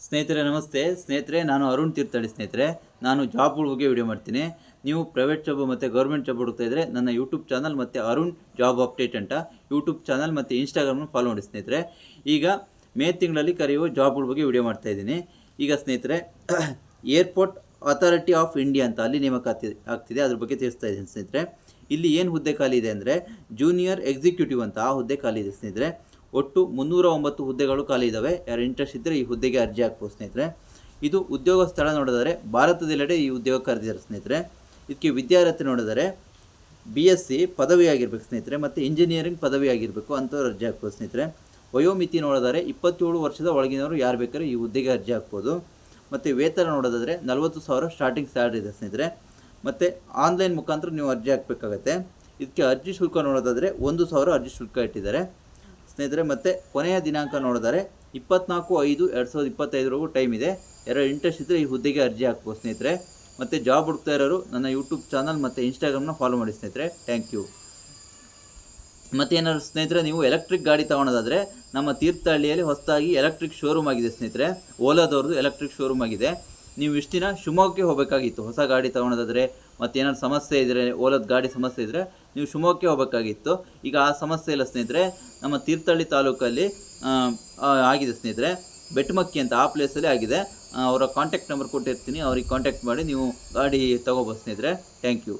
ಸ್ನೇಹಿತರೆ, ನಮಸ್ತೆ. ಸ್ನೇಹಿತರೆ, ನಾನು ಅರುಣ್ ತೀರ್ಥಹಳ್ಳಿ ಸ್ನೇಹಿತರೆ. ನಾನು ಜಾಬ್ಗಳ ಬಗ್ಗೆ ವಿಡಿಯೋ ಮಾಡ್ತೀನಿ. ನೀವು ಪ್ರೈವೇಟ್ ಜಾಬ್ ಮತ್ತು ಗೌರ್ಮೆಂಟ್ ಜಾಬ್ ಹುಡುಕ್ತಾ ಇದ್ದರೆ ನನ್ನ ಯೂಟ್ಯೂಬ್ ಚಾನಲ್ ಮತ್ತು ಅರುಣ್ ಜಾಬ್ ಅಪ್ಡೇಟ್ ಅಂತ ಯೂಟ್ಯೂಬ್ ಚಾನಲ್ ಮತ್ತು ಇನ್ಸ್ಟಾಗ್ರಾಮ್ನ ಫಾಲೋ ಮಾಡಿ ಸ್ನೇಹಿತರೆ. ಈಗ ಮೇ ತಿಂಗಳಲ್ಲಿ ಕರೆಯುವ ಜಾಬ್ಗಳ ಬಗ್ಗೆ ವಿಡಿಯೋ ಮಾಡ್ತಾ ಇದ್ದೀನಿ. ಈಗ ಸ್ನೇಹಿತರೆ ಏರ್ಪೋರ್ಟ್ ಅಥಾರಿಟಿ ಆಫ್ ಇಂಡಿಯಾ ಅಂತ ಅಲ್ಲಿ ನೇಮಕ ಆಗ್ತಿ- ಆಗ್ತಿದೆ. ಅದ್ರ ಬಗ್ಗೆ ತಿಳಿಸ್ತಾ ಇದ್ದೀನಿ ಸ್ನೇಹಿತರೆ. ಇಲ್ಲಿ ಏನು ಹುದ್ದೆ ಖಾಲಿ ಇದೆ ಅಂದರೆ ಜೂನಿಯರ್ ಎಕ್ಸಿಕ್ಯೂಟಿವ್ ಅಂತ ಆ ಹುದ್ದೆ ಖಾಲಿ ಇದೆ ಸ್ನೇಹಿತರೆ. ಒಟ್ಟು ಮುನ್ನೂರ ಒಂಬತ್ತು ಹುದ್ದೆಗಳು ಖಾಲಿ ಇದ್ದಾವೆ ಯಾರು ಇಂಟ್ರೆಸ್ಟ್ ಇದ್ದರೆ ಈ ಹುದ್ದೆಗೆ ಅರ್ಜಿ ಹಾಕ್ಬೋದು ಸ್ನೇಹಿತರೆ. ಇದು ಉದ್ಯೋಗ ಸ್ಥಳ ನೋಡಿದರೆ ಭಾರತದೆಲ್ಲೆಡೆ ಈ ಉದ್ಯೋಗ ಕರೆದಿದ್ದಾರೆ ಸ್ನೇಹಿತರೆ. ಇದಕ್ಕೆ ವಿದ್ಯಾರ್ಥಿ ನೋಡಿದರೆ ಬಿ ಎಸ್ ಸಿ ಪದವಿ ಆಗಿರಬೇಕು ಸ್ನೇಹಿತರೆ, ಮತ್ತು ಇಂಜಿನಿಯರಿಂಗ್ ಪದವಿ ಆಗಿರಬೇಕು ಅಂಥವ್ರು ಅರ್ಜಿ ಹಾಕ್ಬೋದು ಸ್ನೇಹಿತರೆ. ವಯೋಮಿತಿ ನೋಡಿದರೆ ಇಪ್ಪತ್ತೇಳು ವರ್ಷದ ಒಳಗಿನವರು ಯಾರು ಬೇಕಾದ್ರೆ ಈ ಹುದ್ದೆಗೆ ಅರ್ಜಿ ಹಾಕ್ಬೋದು. ಮತ್ತು ವೇತನ ನೋಡೋದಾದರೆ ನಲವತ್ತು ಸಾವಿರ ಸ್ಟಾರ್ಟಿಂಗ್ ಸ್ಯಾಲ್ರಿ ಇದೆ ಸ್ನೇಹಿತರೆ. ಮತ್ತು ಆನ್ಲೈನ್ ಮುಖಾಂತರ ನೀವು ಅರ್ಜಿ ಹಾಕಬೇಕಾಗತ್ತೆ. ಇದಕ್ಕೆ ಅರ್ಜಿ ಶುಲ್ಕ ನೋಡೋದಾದರೆ ಒಂದು ಸಾವಿರ ಅರ್ಜಿ ಶುಲ್ಕ ಇಟ್ಟಿದ್ದಾರೆ. ಸ್ನೇಹಿತರೆ, ಮತ್ತು ಕೊನೆಯ ದಿನಾಂಕ ನೋಡಿದರೆ ಇಪ್ಪತ್ನಾಲ್ಕು ಐದು ಎರಡು ಸಾವಿರದ ಇಪ್ಪತ್ತೈದರವರೆಗೂ ಟೈಮ್ ಇದೆ. ಯಾರೋ ಇಂಟ್ರೆಸ್ಟ್ ಇದ್ದರೆ ಈ ಹುದ್ದೆಗೆ ಅರ್ಜಿ ಹಾಕ್ಬೋದು ಸ್ನೇಹಿತರೆ. ಮತ್ತು ಜಾಬ್ ಹುಡುಕ್ತಾ ಇರೋರು ನನ್ನ ಯೂಟ್ಯೂಬ್ ಚಾನಲ್ ಮತ್ತು ಇನ್ಸ್ಟಾಗ್ರಾಮ್ನ ಫಾಲೋ ಮಾಡಿ ಸ್ನೇಹಿತರೆ. ಥ್ಯಾಂಕ್ ಯು ಮತ್ತು ಏನಾದ್ರು ಸ್ನೇಹಿತರೆ, ನೀವು ಎಲೆಕ್ಟ್ರಿಕ್ ಗಾಡಿ ತೊಗೊಳೋದಾದರೆ ನಮ್ಮ ತೀರ್ಥಹಳ್ಳಿಯಲ್ಲಿ ಹೊಸದಾಗಿ ಎಲೆಕ್ಟ್ರಿಕ್ ಶೋರೂಮ್ ಆಗಿದೆ ಸ್ನೇಹಿತರೆ. ಓಲಾದವ್ರದ್ದು ಎಲೆಕ್ಟ್ರಿಕ್ ಶೋರೂಮ್ ಆಗಿದೆ. ನೀವು ಇಷ್ಟು ದಿನ ಶಿವಮೊಗ್ಗಕ್ಕೆ ಹೋಗಬೇಕಾಗಿತ್ತು. ಹೊಸ ಗಾಡಿ ತೊಗೊಳೋದಾದರೆ, ಮತ್ತು ಏನಾದ್ರು ಸಮಸ್ಯೆ ಇದ್ದರೆ ಓಲಾದ ಗಾಡಿ ಸಮಸ್ಯೆ ಇದ್ದರೆ ನೀವು ಶಿವಮೊಗ್ಗಕ್ಕೆ ಹೋಗಬೇಕಾಗಿತ್ತು. ಈಗ ಆ ಸಮಸ್ಯೆ ಇಲ್ಲ ಸ್ನೇಹಿತರೆ. ನಮ್ಮ ತೀರ್ಥಹಳ್ಳಿ ತಾಲೂಕಲ್ಲಿ ಆಗಿದೆ ಸ್ನೇಹಿತರೆ. ಬೆಟ್ಮಕ್ಕಿ ಅಂತ ಆ ಪ್ಲೇಸಲ್ಲಿ ಆಗಿದೆ. ಅವರ ಕಾಂಟ್ಯಾಕ್ಟ್ ನಂಬರ್ ಕೊಟ್ಟಿರ್ತೀನಿ. ಅವ್ರಿಗೆ ಕಾಂಟ್ಯಾಕ್ಟ್ ಮಾಡಿ ನೀವು ಗಾಡಿ ತೊಗೋಬೋದು ಸ್ನೇಹಿತರೆ. Thank you